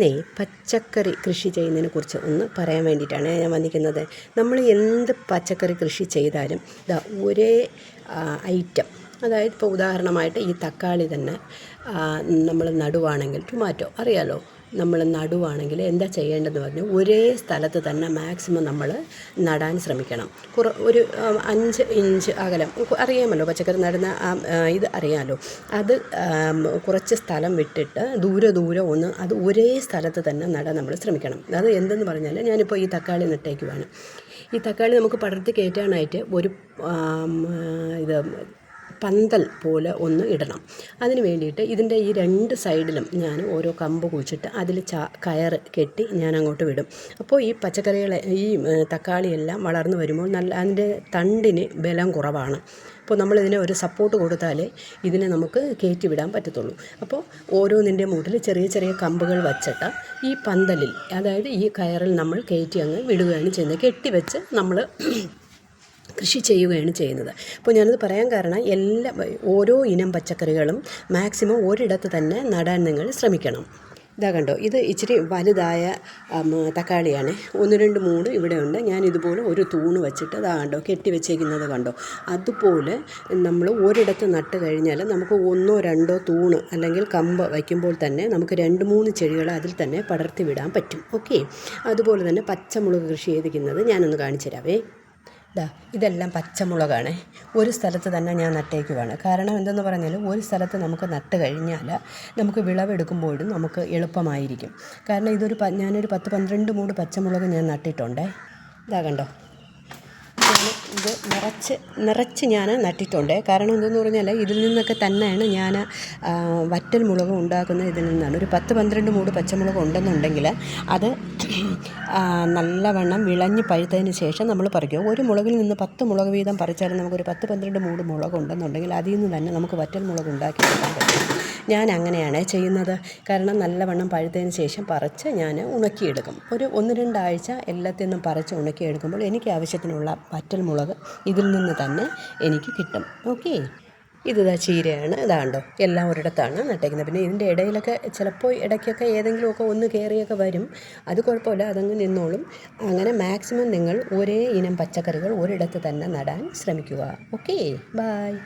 ഇന്നേ പച്ചക്കറി കൃഷി ചെയ്യുന്നതിനെ കുറിച്ച് ഒന്ന് പറയാൻ വേണ്ടിയിട്ടാണ് ഞാൻ വന്നിരിക്കുന്നത്. നമ്മൾ എന്ത് പച്ചക്കറി കൃഷി ചെയ്താലും ഇതാ ഒരേ ഐറ്റം അതായത് ഇപ്പോൾ ഉദാഹരണമായിട്ട് ഈ തക്കാളി തന്നെ നമ്മൾ നടുവാണെങ്കിൽ ടൊമാറ്റോ അറിയാലോ? നമ്മൾ നടുവാണെങ്കിൽ എന്താ ചെയ്യേണ്ടതെന്ന് പറഞ്ഞു ഒരേ സ്ഥലത്ത് തന്നെ മാക്സിമം നമ്മൾ നടാൻ ശ്രമിക്കണം. കുറ ഒരു അഞ്ച് ഇഞ്ച് അകലം അറിയാമല്ലോ പച്ചക്കറി നടുന്ന ഇത് അറിയാമല്ലോ അത് കുറച്ച് സ്ഥലം വിട്ടിട്ട് ദൂരെ ദൂരെ ഒന്ന് അത് ഒരേ സ്ഥലത്ത് തന്നെ നടാൻ നമ്മൾ ശ്രമിക്കണം. അത് എന്തെന്ന് പറഞ്ഞാൽ ഞാനിപ്പോൾ ഈ തക്കാളി നട്ടേക്കുവാണ്. ഈ തക്കാളി നമുക്ക് പടർത്തി കയറ്റാനായിട്ട് ഒരു ഇത് പന്തൽ പോലെ ഒന്ന് ഇടണം. അതിന് വേണ്ടിയിട്ട് ഇതിന്റെ ഈ രണ്ട് സൈഡിലും ഞാൻ ഓരോ കമ്പ് കുഴിച്ചിട്ട് അതിൽ ചാ കയർ കെട്ടി ഞാൻ അങ്ങോട്ട് വിടും. അപ്പോൾ ഈ പച്ചക്കറികളെ ഈ തക്കാളിയെല്ലാം വളർന്നു വരുമ്പോൾ നല്ല അതിന്റെ തണ്ടിന് ബലം കുറവാണ്. അപ്പോൾ നമ്മളിതിനെ ഒരു സപ്പോർട്ട് കൊടുത്താലേ ഇതിനെ നമുക്ക് കയറ്റി വിടാൻ പറ്റത്തുള്ളൂ. അപ്പോൾ ഓരോന്നിന്റെ മൂട്ടിൽ ചെറിയ ചെറിയ കമ്പുകൾ വച്ചിട്ട് ഈ പന്തലിൽ അതായത് ഈ കയറിൽ നമ്മൾ കയറ്റി അങ്ങ് വിടുകയാണ് ചെയ്യുന്നത്. കെട്ടിവെച്ച് നമ്മൾ കൃഷി ചെയ്യുകയാണ് ചെയ്യുന്നത്. അപ്പോൾ ഞാനത് പറയാൻ കാരണം എല്ലാ ഓരോ ഇനം പച്ചക്കറികളും മാക്സിമം ഒരിടത്ത് തന്നെ നടാൻ നിങ്ങൾ ശ്രമിക്കണം. ഇതാ കണ്ടോ ഇത് ഇച്ചിരി വലുതായ തക്കാളിയാണ്. ഒന്ന് രണ്ട് മൂട് ഇവിടെ ഉണ്ട്. ഞാൻ ഇതുപോലെ ഒരു തൂണ് വെച്ചിട്ട് ഇതാ കണ്ടോ കെട്ടി വെച്ചേക്കുന്നത് കണ്ടോ. അതുപോലെ നമ്മൾ ഒരിടത്ത് നട്ട് കഴിഞ്ഞാൽ നമുക്ക് ഒന്നോ രണ്ടോ തൂണ് അല്ലെങ്കിൽ കമ്പ് വയ്ക്കുമ്പോൾ തന്നെ നമുക്ക് രണ്ട് മൂന്ന് ചെടികൾ അതിൽ തന്നെ പടർത്തി വിടാൻ പറ്റും. ഓക്കെ? അതുപോലെ തന്നെ പച്ചമുളക് കൃഷി ചെയ്തിരിക്കുന്നത് ഞാനൊന്ന് കാണിച്ചു തരാവേ ദാ ഇതെല്ലാം പച്ചമുളകാണ്. ഒരു സ്ഥലത്ത് തന്നെ ഞാൻ നട്ടേക്കുവാണ്. കാരണം എന്തെന്ന് പറഞ്ഞാൽ ഒരു സ്ഥലത്ത് നമുക്ക് നട്ട് കഴിഞ്ഞാൽ നമുക്ക് വിളവെടുക്കുമ്പോഴും നമുക്ക് എളുപ്പമായിരിക്കും. കാരണം ഇതൊരു ഞാനൊരു പത്ത് പന്ത്രണ്ട് മൂട് പച്ചമുളക് ഞാൻ നട്ടിട്ടുണ്ടേ. ഇതാ കണ്ടോ? ഞാൻ ഇത് നിറച്ച് നിറച്ച് ഞാൻ നട്ടിട്ടുണ്ട്. കാരണം എന്തെന്ന് പറഞ്ഞാൽ ഇതിൽ നിന്നൊക്കെ തന്നെയാണ് ഞാൻ വറ്റൽ മുളക് ഉണ്ടാക്കുന്നത് ഇതിൽ നിന്നാണ്. ഒരു പത്ത് പന്ത്രണ്ട് മൂട് പച്ചമുളക് ഉണ്ടെന്നുണ്ടെങ്കിൽ അത് നല്ലവണ്ണം വിളഞ്ഞ് പഴുത്തതിന് ശേഷം നമ്മൾ പറിക്കും. ഒരു മുളകിൽ നിന്ന് പത്ത് മുളക് വീതം പറിച്ചാലും നമുക്കൊരു പത്ത് പന്ത്രണ്ട് മൂട് മുളക് ഉണ്ടെന്നുണ്ടെങ്കിൽ അതിൽ നിന്ന് തന്നെ നമുക്ക് വറ്റൽ മുളക് ഉണ്ടാക്കി പറ്റും. ഞാൻ അങ്ങനെയാണ് ചെയ്യുന്നത്. കാരണം നല്ലവണ്ണം പഴുത്തതിന് ശേഷം പറിച്ച് ഞാൻ ഉണക്കിയെടുക്കും. ഒരു ഒന്ന് രണ്ടാഴ്ച എല്ലാത്തിൽ നിന്നും പറിച്ച് ഉണക്കിയെടുക്കുമ്പോൾ എനിക്ക് ആവശ്യത്തിനുള്ള പറ്റൽ മുളക് ഇതിൽ നിന്ന് തന്നെ എനിക്ക് കിട്ടും. ഓക്കേ? ഇതാ ചീരയാണ്. ഇതാണ്ടോ എല്ലാം ഒരിടത്താണ് നട്ടേക്കുന്നത്. പിന്നെ ഇതിന്റെ ഇടയിലൊക്കെ ചിലപ്പോൾ ഇടയ്ക്കൊക്കെ ഏതെങ്കിലുമൊക്കെ ഒന്ന് കയറിയൊക്കെ വരും. അത് കുഴപ്പമില്ല. അതങ്ങ് നിന്നോളും. അങ്ങനെ മാക്സിമം നിങ്ങൾ ഒരേ ഇനം പച്ചക്കറികൾ ഒരിടത്ത് തന്നെ നടാൻ ശ്രമിക്കുക. ഓക്കേ? ബായ്